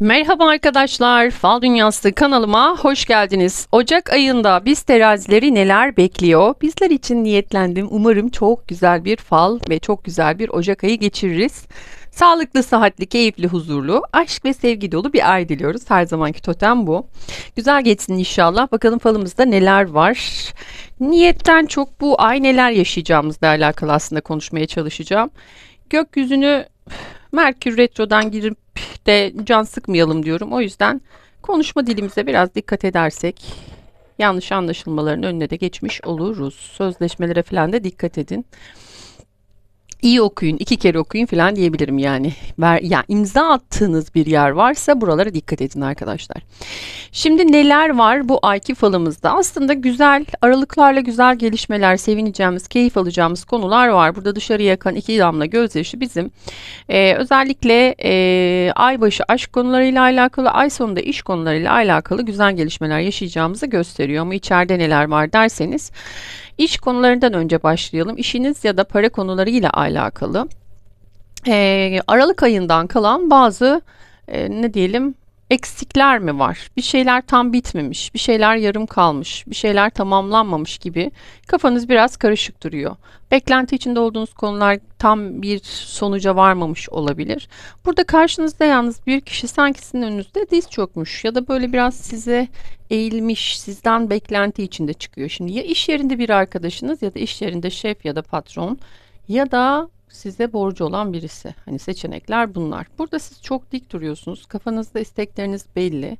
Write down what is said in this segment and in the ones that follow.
Merhaba arkadaşlar, Fal Dünyası kanalıma hoş geldiniz. Ocak ayında biz terazileri neler bekliyor? Bizler için niyetlendim. Umarım çok güzel bir fal ve çok güzel bir Ocak ayı geçiririz. Sağlıklı, sıhhatli, keyifli, huzurlu, aşk ve sevgi dolu bir ay diliyoruz. Her zamanki totem bu. Güzel geçsin inşallah. Bakalım falımızda neler var. Niyetten çok bu ay neler yaşayacağımızla alakalı aslında konuşmaya çalışacağım. Gökyüzünü Merkür Retro'dan girip de can sıkmayalım diyorum. O yüzden konuşma dilimize biraz dikkat edersek yanlış anlaşılmaların önüne de geçmiş oluruz. Sözleşmelere falan da dikkat edin iyi okuyun, iki kere okuyun falan diyebilirim yani. Ver, yani imza attığınız bir yer varsa buralara dikkat edin arkadaşlar. Şimdi neler var bu ayki falımızda? Aslında güzel, aralıklarla güzel gelişmeler, sevineceğimiz, keyif alacağımız konular var. Burada dışarı yakan iki damla gözyaşı bizim e, özellikle e, ay başı aşk konularıyla alakalı, ay sonunda iş konularıyla alakalı güzel gelişmeler yaşayacağımızı gösteriyor. Ama içeride neler var derseniz İş konularından önce başlayalım. İşiniz ya da para konularıyla alakalı. Ee, Aralık ayından kalan bazı e, ne diyelim eksikler mi var? Bir şeyler tam bitmemiş, bir şeyler yarım kalmış, bir şeyler tamamlanmamış gibi kafanız biraz karışık duruyor. Beklenti içinde olduğunuz konular tam bir sonuca varmamış olabilir. Burada karşınızda yalnız bir kişi sanki sizin önünüzde diz çökmüş ya da böyle biraz size eğilmiş, sizden beklenti içinde çıkıyor. Şimdi ya iş yerinde bir arkadaşınız ya da iş yerinde şef ya da patron ya da size borcu olan birisi. Hani seçenekler bunlar. Burada siz çok dik duruyorsunuz. Kafanızda istekleriniz belli.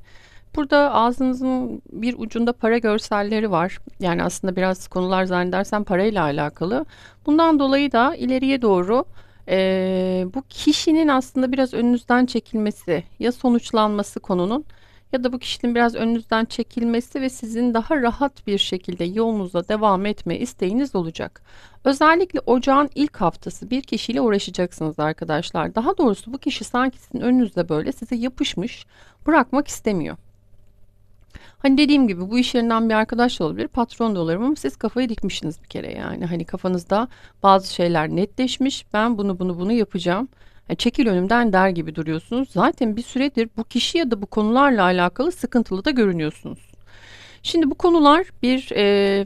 Burada ağzınızın bir ucunda para görselleri var. Yani aslında biraz konular zannedersem parayla alakalı. Bundan dolayı da ileriye doğru e, bu kişinin aslında biraz önünüzden çekilmesi ya sonuçlanması konunun ya da bu kişinin biraz önünüzden çekilmesi ve sizin daha rahat bir şekilde yolunuza devam etme isteğiniz olacak. Özellikle ocağın ilk haftası bir kişiyle uğraşacaksınız arkadaşlar. Daha doğrusu bu kişi sanki sizin önünüzde böyle size yapışmış bırakmak istemiyor. Hani dediğim gibi bu iş yerinden bir arkadaş da olabilir, patron da olabilir ama siz kafayı dikmişsiniz bir kere yani. Hani kafanızda bazı şeyler netleşmiş. Ben bunu bunu bunu yapacağım. Çekil önümden der gibi duruyorsunuz. Zaten bir süredir bu kişi ya da bu konularla alakalı sıkıntılı da görünüyorsunuz. Şimdi bu konular bir e,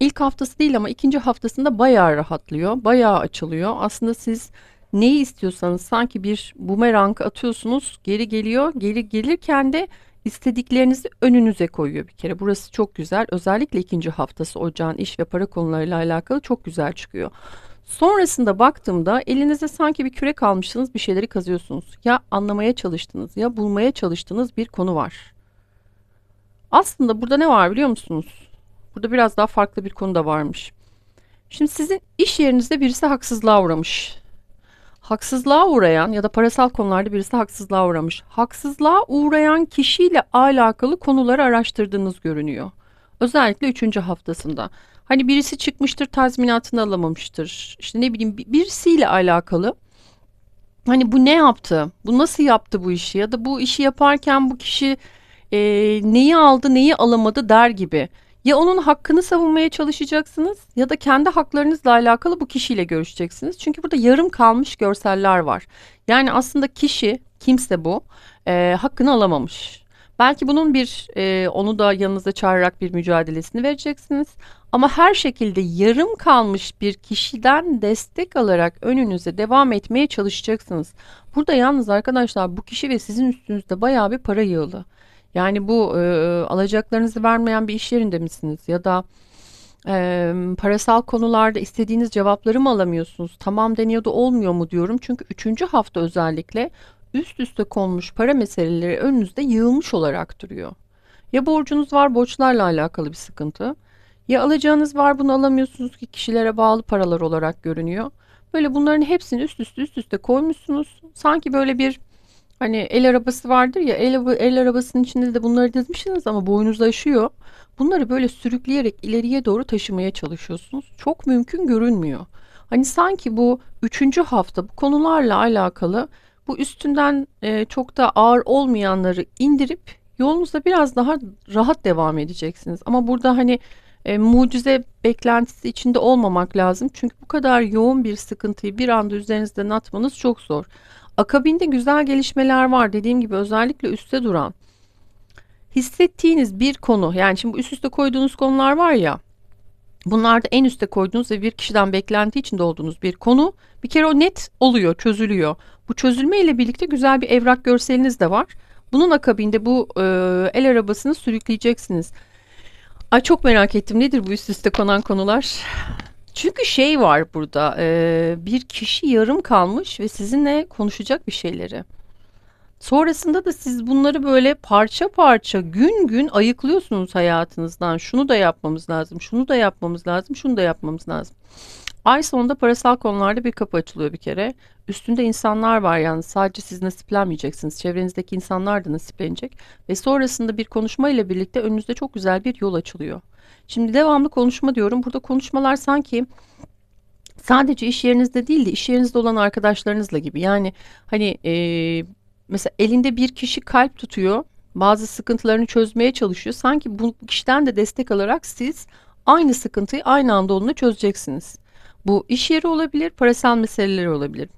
ilk haftası değil ama ikinci haftasında bayağı rahatlıyor, bayağı açılıyor. Aslında siz neyi istiyorsanız sanki bir bumerang atıyorsunuz, geri geliyor. Geri gelirken de istediklerinizi önünüze koyuyor bir kere. Burası çok güzel. Özellikle ikinci haftası ocağın iş ve para konularıyla alakalı çok güzel çıkıyor. Sonrasında baktığımda elinize sanki bir kürek almışsınız bir şeyleri kazıyorsunuz. Ya anlamaya çalıştınız ya bulmaya çalıştığınız bir konu var. Aslında burada ne var biliyor musunuz? Burada biraz daha farklı bir konu da varmış. Şimdi sizin iş yerinizde birisi haksızlığa uğramış. Haksızlığa uğrayan ya da parasal konularda birisi haksızlığa uğramış. Haksızlığa uğrayan kişiyle alakalı konuları araştırdığınız görünüyor. Özellikle üçüncü haftasında. Hani birisi çıkmıştır tazminatını alamamıştır. İşte ne bileyim birisiyle alakalı. Hani bu ne yaptı? Bu nasıl yaptı bu işi? Ya da bu işi yaparken bu kişi e, neyi aldı neyi alamadı der gibi. Ya onun hakkını savunmaya çalışacaksınız ya da kendi haklarınızla alakalı bu kişiyle görüşeceksiniz. Çünkü burada yarım kalmış görseller var. Yani aslında kişi kimse bu e, hakkını alamamış. Belki bunun bir e, onu da yanınıza çağırarak bir mücadelesini vereceksiniz. Ama her şekilde yarım kalmış bir kişiden destek alarak önünüze devam etmeye çalışacaksınız. Burada yalnız arkadaşlar bu kişi ve sizin üstünüzde bayağı bir para yığılı. Yani bu e, alacaklarınızı vermeyen bir iş yerinde misiniz? Ya da e, parasal konularda istediğiniz cevapları mı alamıyorsunuz? Tamam deniyordu olmuyor mu diyorum. Çünkü üçüncü hafta özellikle üst üste konmuş para meseleleri önünüzde yığılmış olarak duruyor. Ya borcunuz var borçlarla alakalı bir sıkıntı. Ya alacağınız var bunu alamıyorsunuz ki kişilere bağlı paralar olarak görünüyor. Böyle bunların hepsini üst üste üst üste koymuşsunuz. Sanki böyle bir hani el arabası vardır ya el, el arabasının içinde de bunları dizmişsiniz ama boynuz aşıyor. Bunları böyle sürükleyerek ileriye doğru taşımaya çalışıyorsunuz. Çok mümkün görünmüyor. Hani sanki bu üçüncü hafta bu konularla alakalı bu üstünden e, çok da ağır olmayanları indirip yolunuza biraz daha rahat devam edeceksiniz. Ama burada hani e, mucize beklentisi içinde olmamak lazım. Çünkü bu kadar yoğun bir sıkıntıyı bir anda üzerinizden atmanız çok zor. Akabinde güzel gelişmeler var. Dediğim gibi özellikle üstte duran. Hissettiğiniz bir konu yani şimdi üst üste koyduğunuz konular var ya bunlarda en üste koyduğunuz ve bir kişiden beklenti içinde olduğunuz bir konu bir kere o net oluyor, çözülüyor. Bu çözülme ile birlikte güzel bir evrak görseliniz de var. Bunun akabinde bu e, el arabasını sürükleyeceksiniz. Ay çok merak ettim nedir bu üst üste konan konular? Çünkü şey var burada e, bir kişi yarım kalmış ve sizinle konuşacak bir şeyleri. Sonrasında da siz bunları böyle parça parça gün gün ayıklıyorsunuz hayatınızdan. Şunu da yapmamız lazım, şunu da yapmamız lazım, şunu da yapmamız lazım. Ay sonunda parasal konularda bir kapı açılıyor bir kere. Üstünde insanlar var yani sadece siz nasiplenmeyeceksiniz. Çevrenizdeki insanlar da nasiplenecek. Ve sonrasında bir konuşma ile birlikte önünüzde çok güzel bir yol açılıyor. Şimdi devamlı konuşma diyorum. Burada konuşmalar sanki sadece iş yerinizde değil de iş yerinizde olan arkadaşlarınızla gibi. Yani hani e, mesela elinde bir kişi kalp tutuyor. Bazı sıkıntılarını çözmeye çalışıyor. Sanki bu kişiden de destek alarak siz aynı sıkıntıyı aynı anda onunla çözeceksiniz. Bu iş yeri olabilir, parasal meseleler olabilir.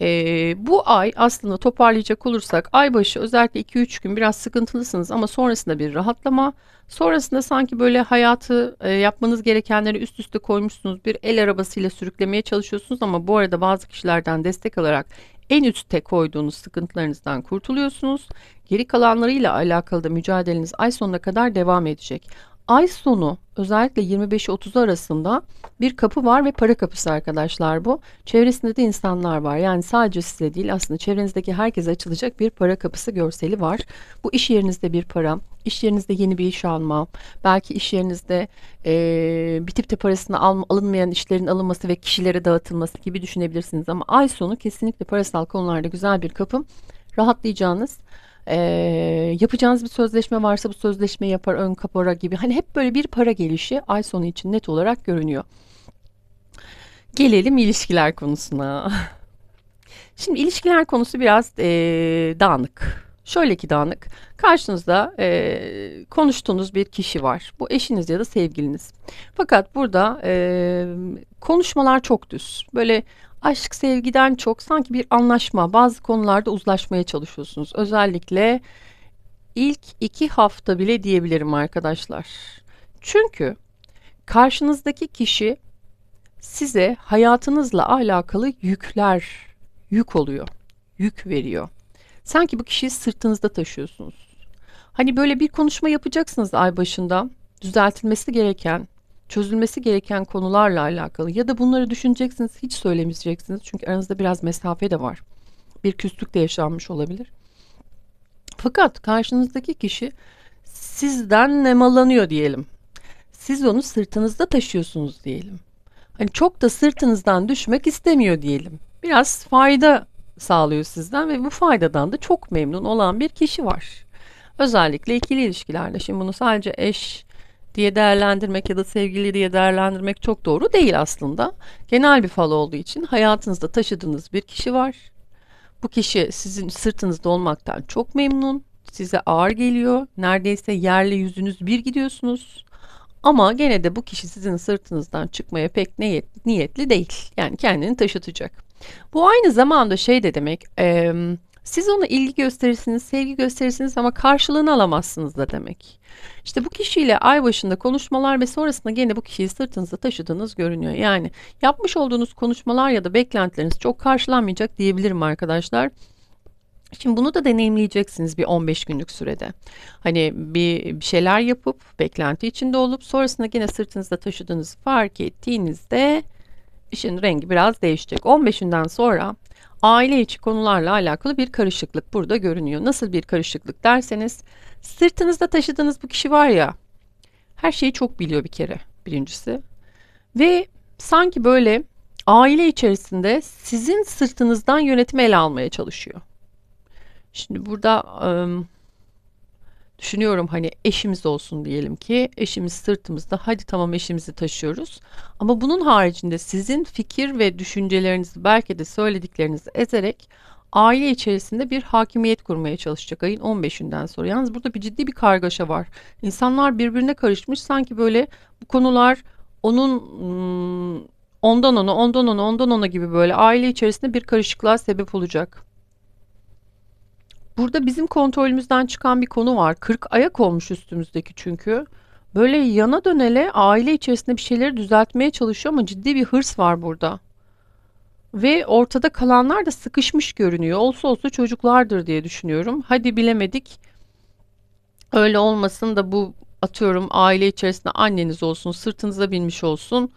Ee, bu ay aslında toparlayacak olursak ay başı özellikle 2-3 gün biraz sıkıntılısınız ama sonrasında bir rahatlama. Sonrasında sanki böyle hayatı e, yapmanız gerekenleri üst üste koymuşsunuz. Bir el arabasıyla sürüklemeye çalışıyorsunuz ama bu arada bazı kişilerden destek alarak en üstte koyduğunuz sıkıntılarınızdan kurtuluyorsunuz. Geri kalanlarıyla alakalı da mücadeleniz ay sonuna kadar devam edecek. Ay sonu özellikle 25-30 arasında bir kapı var ve para kapısı arkadaşlar bu. Çevresinde de insanlar var. Yani sadece size değil aslında çevrenizdeki herkese açılacak bir para kapısı görseli var. Bu iş yerinizde bir para, iş yerinizde yeni bir iş alma, belki iş yerinizde e, bitip de parasını al, alınmayan işlerin alınması ve kişilere dağıtılması gibi düşünebilirsiniz. Ama ay sonu kesinlikle parasal konularda güzel bir kapı. Rahatlayacağınız e, yapacağınız bir sözleşme varsa bu sözleşme yapar ön kapora gibi. Hani hep böyle bir para gelişi ay sonu için net olarak görünüyor. Gelelim ilişkiler konusuna. Şimdi ilişkiler konusu biraz e, dağınık. Şöyle ki dağınık. Karşınızda e, konuştuğunuz bir kişi var. Bu eşiniz ya da sevgiliniz. Fakat burada e, konuşmalar çok düz. Böyle aşk sevgiden çok sanki bir anlaşma bazı konularda uzlaşmaya çalışıyorsunuz. Özellikle ilk iki hafta bile diyebilirim arkadaşlar. Çünkü karşınızdaki kişi size hayatınızla alakalı yükler, yük oluyor, yük veriyor. Sanki bu kişiyi sırtınızda taşıyorsunuz. Hani böyle bir konuşma yapacaksınız ay başında, düzeltilmesi gereken, çözülmesi gereken konularla alakalı ya da bunları düşüneceksiniz hiç söylemeyeceksiniz çünkü aranızda biraz mesafe de var. Bir küslük de yaşanmış olabilir. Fakat karşınızdaki kişi sizden nemalanıyor diyelim. Siz onu sırtınızda taşıyorsunuz diyelim. Hani çok da sırtınızdan düşmek istemiyor diyelim. Biraz fayda sağlıyor sizden ve bu faydadan da çok memnun olan bir kişi var. Özellikle ikili ilişkilerde. Şimdi bunu sadece eş, diye değerlendirmek ya da sevgili diye değerlendirmek çok doğru değil aslında. Genel bir fal olduğu için hayatınızda taşıdığınız bir kişi var. Bu kişi sizin sırtınızda olmaktan çok memnun. Size ağır geliyor. Neredeyse yerle yüzünüz bir gidiyorsunuz. Ama gene de bu kişi sizin sırtınızdan çıkmaya pek niyet, niyetli değil. Yani kendini taşıtacak. Bu aynı zamanda şey de demek... E, siz ona ilgi gösterirsiniz, sevgi gösterirsiniz ama karşılığını alamazsınız da demek. İşte bu kişiyle ay başında konuşmalar ve sonrasında gene bu kişiyi sırtınızda taşıdığınız görünüyor. Yani yapmış olduğunuz konuşmalar ya da beklentileriniz çok karşılanmayacak diyebilirim arkadaşlar. Şimdi bunu da deneyimleyeceksiniz bir 15 günlük sürede. Hani bir, bir şeyler yapıp beklenti içinde olup sonrasında gene sırtınızda taşıdığınızı fark ettiğinizde işin rengi biraz değişecek. 15'inden sonra aile içi konularla alakalı bir karışıklık burada görünüyor. Nasıl bir karışıklık derseniz sırtınızda taşıdığınız bu kişi var ya her şeyi çok biliyor bir kere birincisi. Ve sanki böyle aile içerisinde sizin sırtınızdan yönetimi ele almaya çalışıyor. Şimdi burada Düşünüyorum hani eşimiz olsun diyelim ki eşimiz sırtımızda hadi tamam eşimizi taşıyoruz. Ama bunun haricinde sizin fikir ve düşüncelerinizi belki de söylediklerinizi ezerek aile içerisinde bir hakimiyet kurmaya çalışacak ayın 15'inden sonra. Yalnız burada bir ciddi bir kargaşa var. İnsanlar birbirine karışmış sanki böyle bu konular onun ondan ona, ondan ona, ondan ona gibi böyle aile içerisinde bir karışıklığa sebep olacak. Burada bizim kontrolümüzden çıkan bir konu var. 40 ayak olmuş üstümüzdeki çünkü. Böyle yana dönele aile içerisinde bir şeyleri düzeltmeye çalışıyor ama ciddi bir hırs var burada. Ve ortada kalanlar da sıkışmış görünüyor. Olsa olsa çocuklardır diye düşünüyorum. Hadi bilemedik. Öyle olmasın da bu atıyorum aile içerisinde anneniz olsun, sırtınıza binmiş olsun.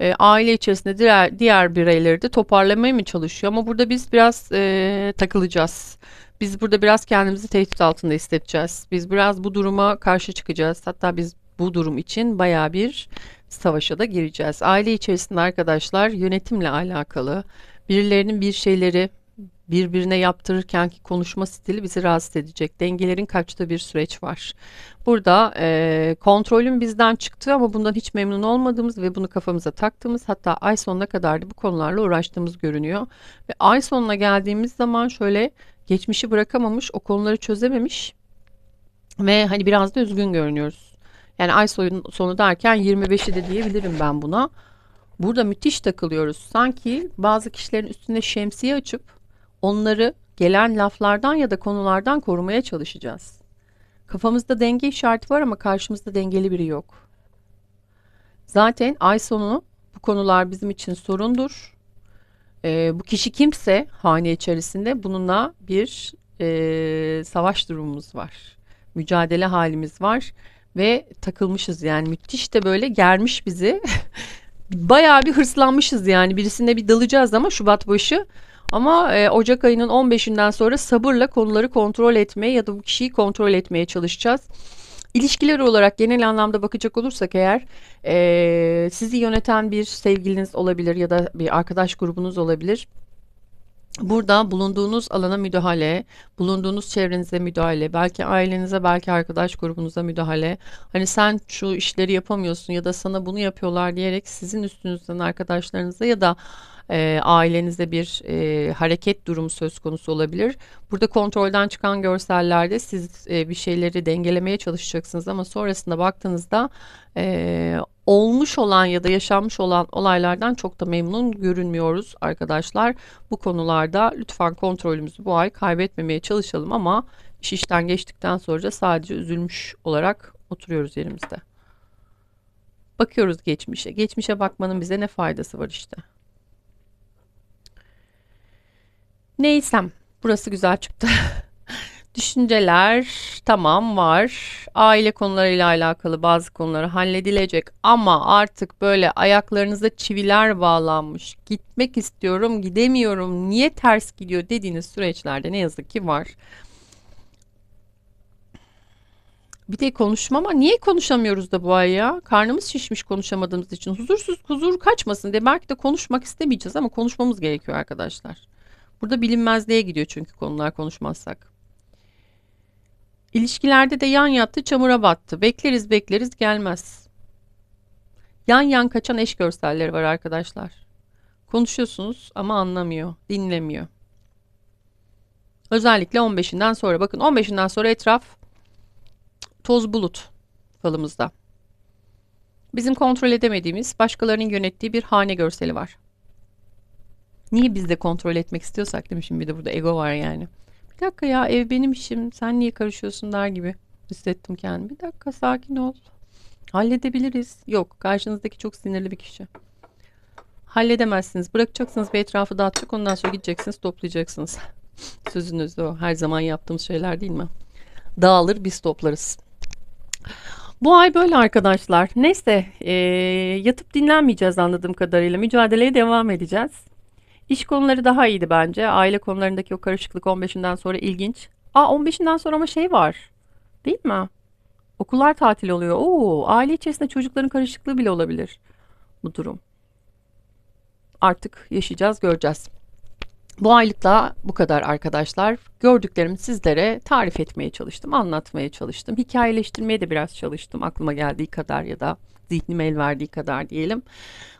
E, aile içerisinde diğer, diğer bireyleri de toparlamaya mı çalışıyor? Ama burada biz biraz e, takılacağız. Biz burada biraz kendimizi tehdit altında hissedeceğiz. Biz biraz bu duruma karşı çıkacağız. Hatta biz bu durum için baya bir savaşa da gireceğiz. Aile içerisinde arkadaşlar yönetimle alakalı birilerinin bir şeyleri birbirine yaptırırken ki konuşma stili bizi rahatsız edecek. Dengelerin kaçtığı bir süreç var. Burada e, kontrolün bizden çıktığı ama bundan hiç memnun olmadığımız ve bunu kafamıza taktığımız hatta ay sonuna kadar da bu konularla uğraştığımız görünüyor. Ve ay sonuna geldiğimiz zaman şöyle geçmişi bırakamamış, o konuları çözememiş ve hani biraz da üzgün görünüyoruz. Yani ay sonu derken 25'i de diyebilirim ben buna. Burada müthiş takılıyoruz. Sanki bazı kişilerin üstünde şemsiye açıp onları gelen laflardan ya da konulardan korumaya çalışacağız. Kafamızda denge işareti var ama karşımızda dengeli biri yok. Zaten ay sonu bu konular bizim için sorundur. Ee, bu kişi kimse hane içerisinde bununla bir e, savaş durumumuz var. Mücadele halimiz var ve takılmışız yani müthiş de böyle germiş bizi. Bayağı bir hırslanmışız yani birisine bir dalacağız ama Şubat başı. Ama e, Ocak ayının 15'inden sonra sabırla konuları kontrol etmeye ya da bu kişiyi kontrol etmeye çalışacağız. İlişkiler olarak genel anlamda bakacak olursak eğer e, sizi yöneten bir sevgiliniz olabilir ya da bir arkadaş grubunuz olabilir. Burada bulunduğunuz alana müdahale, bulunduğunuz çevrenize müdahale, belki ailenize, belki arkadaş grubunuza müdahale. Hani sen şu işleri yapamıyorsun ya da sana bunu yapıyorlar diyerek sizin üstünüzden arkadaşlarınıza ya da e, ailenizde bir e, hareket durumu söz konusu olabilir. Burada kontrolden çıkan görsellerde siz e, bir şeyleri dengelemeye çalışacaksınız ama sonrasında baktığınızda e, olmuş olan ya da yaşanmış olan olaylardan çok da memnun görünmüyoruz arkadaşlar. Bu konularda lütfen kontrolümüzü bu ay kaybetmemeye çalışalım ama iş işten geçtikten sonra sadece üzülmüş olarak oturuyoruz yerimizde. Bakıyoruz geçmişe. Geçmişe bakmanın bize ne faydası var işte. Neysem burası güzel çıktı. Düşünceler tamam var. Aile konularıyla alakalı bazı konuları halledilecek ama artık böyle ayaklarınıza çiviler bağlanmış. Gitmek istiyorum, gidemiyorum. Niye ters gidiyor dediğiniz süreçlerde ne yazık ki var. Bir de konuşma ama niye konuşamıyoruz da bu ay ya? Karnımız şişmiş konuşamadığımız için. Huzursuz, huzur kaçmasın diye belki de konuşmak istemeyeceğiz ama konuşmamız gerekiyor arkadaşlar. Burada bilinmezliğe gidiyor çünkü konular konuşmazsak. İlişkilerde de yan yattı, çamura battı. Bekleriz bekleriz gelmez. Yan yan kaçan eş görselleri var arkadaşlar. Konuşuyorsunuz ama anlamıyor, dinlemiyor. Özellikle 15'inden sonra. Bakın 15'inden sonra etraf toz bulut falımızda. Bizim kontrol edemediğimiz, başkalarının yönettiği bir hane görseli var. Niye biz de kontrol etmek istiyorsak değil mi? Şimdi bir de burada ego var yani. Bir dakika ya ev benim işim sen niye karışıyorsun der gibi hissettim kendimi. Bir dakika sakin ol. Halledebiliriz. Yok karşınızdaki çok sinirli bir kişi. Halledemezsiniz. Bırakacaksınız bir etrafı dağıtacak ondan sonra gideceksiniz toplayacaksınız. Sözünüz o. Her zaman yaptığımız şeyler değil mi? Dağılır biz toplarız. Bu ay böyle arkadaşlar. Neyse e, yatıp dinlenmeyeceğiz anladığım kadarıyla. Mücadeleye devam edeceğiz. İş konuları daha iyiydi bence. Aile konularındaki o karışıklık 15'inden sonra ilginç. Aa 15'inden sonra ama şey var. Değil mi? Okullar tatil oluyor. Oo, aile içerisinde çocukların karışıklığı bile olabilir bu durum. Artık yaşayacağız, göreceğiz. Bu aylıkla bu kadar arkadaşlar. Gördüklerimi sizlere tarif etmeye çalıştım, anlatmaya çalıştım. Hikayeleştirmeye de biraz çalıştım aklıma geldiği kadar ya da zihnim el verdiği kadar diyelim.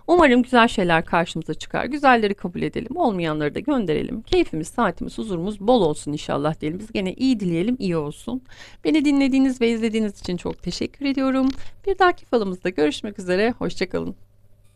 Umarım güzel şeyler karşımıza çıkar. Güzelleri kabul edelim, olmayanları da gönderelim. Keyfimiz, saatimiz, huzurumuz bol olsun inşallah diyelim. Biz gene iyi dileyelim, iyi olsun. Beni dinlediğiniz ve izlediğiniz için çok teşekkür ediyorum. Bir dahaki falımızda görüşmek üzere. Hoşçakalın.